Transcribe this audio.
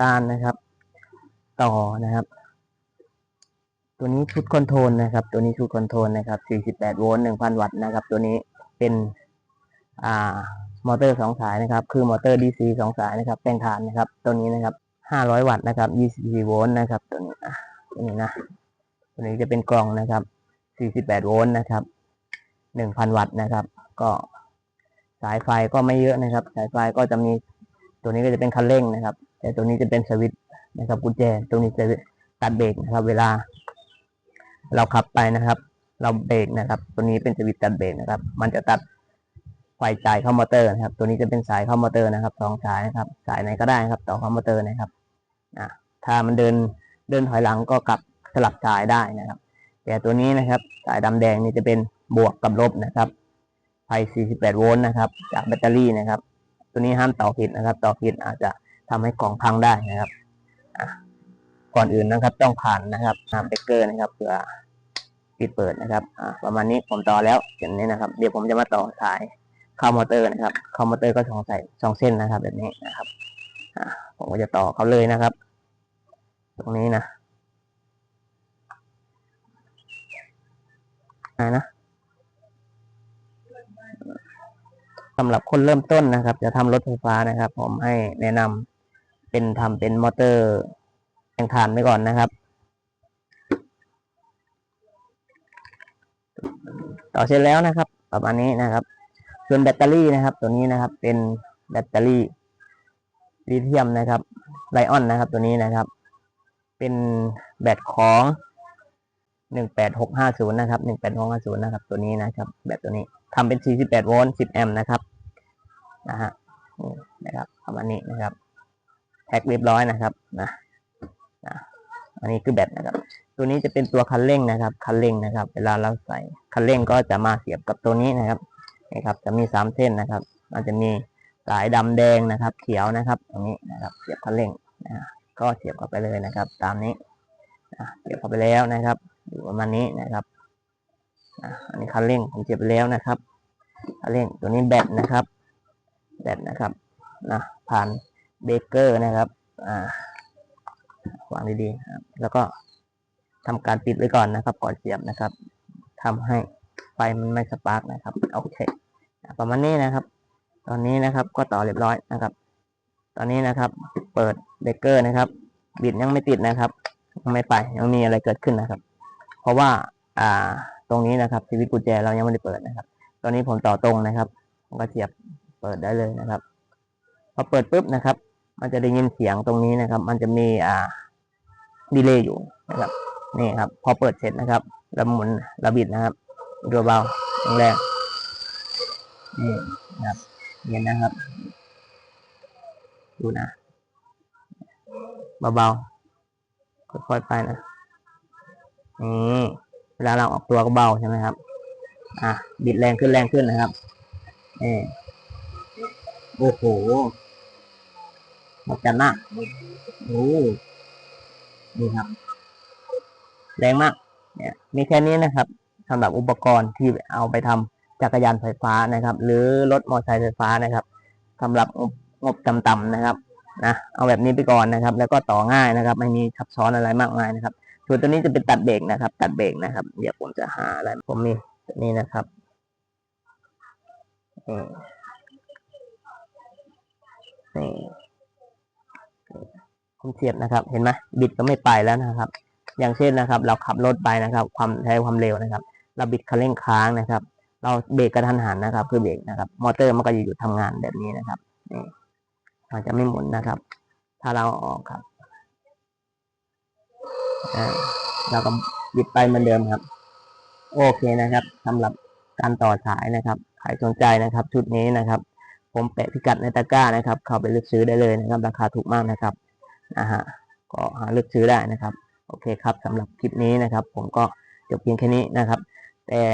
การนะครับ ต่อนะครับ ตัวนี้ชุดคอนโทรลนะครับ ตัวนี้ชุดคอนโทรลนะครับ 48 โวลต์ 1,000 วัตต์นะครับ ตัวนี้เป็นอ่ามอเตอร์สองสายนะครับ คือมอเตอร์ DC สองสายนะครับ แปลงถ่านนะครับ ตัวนี้นะครับ 500 วัตต์นะครับ 24 โวลต์นะครับ ตัวนี้ตัวนี้นะตัวนี้จะเป็นกล่องนะครับ 48 โวลต์นะครับ 1,000 วัตต์นะครับ ก็สายไฟก็ไม่เยอะนะครับ สายไฟก็จะมีตัวนี้ก็จะเป็นคันเร่งนะครับ แต่ตัวนี้จะเป็นสวิตช์นะครับกุญแจตรงนี้จะตัดเบรกนะครับ เวลา เราขับไปนะครับ เราเบรกนะครับ ตัวนี้เป็นสวิตช์ตัดเบรกนะครับ มันจะตัดไฟจ่ายเข้ามอเตอร์นะครับ ตัวนี้จะเป็นสายเข้ามอเตอร์นะครับสองสายนะครับ สายไหนก็ได้นะครับ ต่อเข้ามอเตอร์นะครับอะถ้ามันเดินเดินถอยหลังก็กลับสลับสายได้นะครับ แต่ตัวนี้นะครับ สายดำแดงนี่จะเป็นบวกกับลบนะครับไฟ 48 โวลต์นะครับ จากแบตเตอรี่นะครับ ตัวนี้ห้ามต่อผิดนะครับ ต่อผิดอาจจะ ทำให้กล่องพังได้นะครับก่อนอื่นนะครับต้องผ่านนะครับน้ำเบเกอร์นะครับเพื่อปิดเปิดนะครับประมาณนี้ผมต่อแล้วอย่างนี้นะครับ เดี๋ยวผมจะมาต่อสายเข้ามอเตอร์นะครับเข้ามอเตอร์ก็สองสายสองเส้นนะครับ แบบนี้นะครับผมก็จะต่อเขาเลยนะครับ ตรงนี้นะนะนะสำหรับคนเริ่มต้นนะครับ จะทำรถไฟฟ้านะครับ ผมให้แนะนำ เป็นทำเป็นมอเตอร์แข่งถ่านไปก่อนนะครับ ต่อเสร็จแล้วนะครับ ประมาณนี้นะครับ ส่วนแบตเตอรี่นะครับ ตัวนี้นะครับ เป็นแบตเตอรี่ลิเธียมนะครับไลออนนะครับ ตัวนี้นะครับ เป็นแบตของหนึ่งแปดหกห้าศูนย์นะครับหนึ่งแปดหกห้าศูนย์นะครับ ตัวนี้นะครับ แบตตัวนี้ทำเป็นสี่สิบแปดโวลต์สิบแอมป์นะครับนะฮะนี่นะครับประมาณนี้นะครับ แพ็คเรียบร้อยนะครับนะอันนี้คือแบตนะครับ ตัวนี้จะเป็นตัวคันเร่งนะครับ คันเร่งนะครับ เวลาเราใส่คันเร่งก็จะมาเสียบกับตัวนี้นะครับนี่ครับ จะมีสามเส้นนะครับมันจะมีสายดำแดงนะครับ เขียวนะครับ ตรงนี้นะครับ เสียบคันเร่งนะก็เสียบเข้าไปเลยนะครับ ตามนี้อะเสียบเข้าไปแล้วนะครับอยู่ประมาณนี้นะครับอะอันนี้คันเร่งผมเสียบไปแล้วนะครับคันเร่งตัวนี้แบตนะครับ แบตนะครับนะผ่าน เบเกอร์นะครับ อ่าวางดีๆครับ แล้วก็ทำการปิดไว้ก่อนนะครับ ก่อนเสียบนะครับทำให้ไฟมันไม่สปาร์กนะครับ โอเค ประมาณนี้นะครับ ตอนนี้นะครับก็ต่อเรียบร้อยนะครับ ตอนนี้นะครับ เปิดเบเกอร์นะครับ บิดยังไม่ติดนะครับยังไม่ไปยังมีอะไรเกิดขึ้นนะครับ เพราะว่า อ่า ตรงนี้นะครับสวิตกุญแจเรายังไม่ได้เปิดนะครับ ตอนนี้ผมต่อตรงนะครับผมก็เสียบเปิดได้เลยนะครับ พอเปิดปุ๊บนะครับ มันจะได้ยินเสียงตรงนี้นะครับ มันจะมีอ่าดีเลย์อยู่นะครับนี่ครับ พอเปิดเสร็จนะครับเราหมุนเราบิดนะครับดูเบาแรงนี่นะครับเห็นนะครับ ดูนะเบาๆค่อยๆไปนะนี่เวลาเราออกตัวก็เบาใช่ไหมครับ อะบิดแรงขึ้นแรงขึ้นนะครับนี่โอ้โห หมดกันนะโอ้นี่ครับแรงมาก เนี่ย มีแค่นี้นะครับสำหรับอุปกรณ์ที่เอาไปทำจักรยานไฟฟ้านะครับ หรือรถมอเตอร์ไซค์ไฟฟ้านะครับสำหรับงบต่ำๆนะครับนะเอาแบบนี้ไปก่อนนะครับ แล้วก็ต่อง่ายนะครับ ไม่มีซับซ้อนอะไรมากมายนะครับส่วนตัวนี้จะเป็นตัดเบรกนะครับ ตัดเบรกนะครับ เดี๋ยวผมจะหาอะไรผมมีตัวนี้นะครับนี่นี่ ผมเสียบนะครับ เห็นไหมบิดก็ไม่ไปแล้วนะครับ อย่างเช่นนะครับ เราขับรถไปนะครับ ความใช้ความเร็วนะครับ เราบิดคันเร่งค้างนะครับ เราเบรกกระทันหันนะครับ คือเบรกนะครับ มอเตอร์มันก็จะหยุดทำงานแบบนี้นะครับนี่มันจะไม่หมุนนะครับ ถ้าเราออกครับเราก็บิดไปเหมือนเดิมครับ โอเคนะครับสำหรับการต่อสายนะครับใครสนใจนะครับ ชุดนี้นะครับ ผมแปะพิกัดในตะกร้านะครับ เข้าไปเลือกซื้อได้เลยนะครับ ราคาถูกมากนะครับ นะฮะก็หาเลือกซื้อได้นะครับ โอเคครับสำหรับคลิปนี้นะครับ ผมก็จบเพียงแค่นี้นะครับ แต่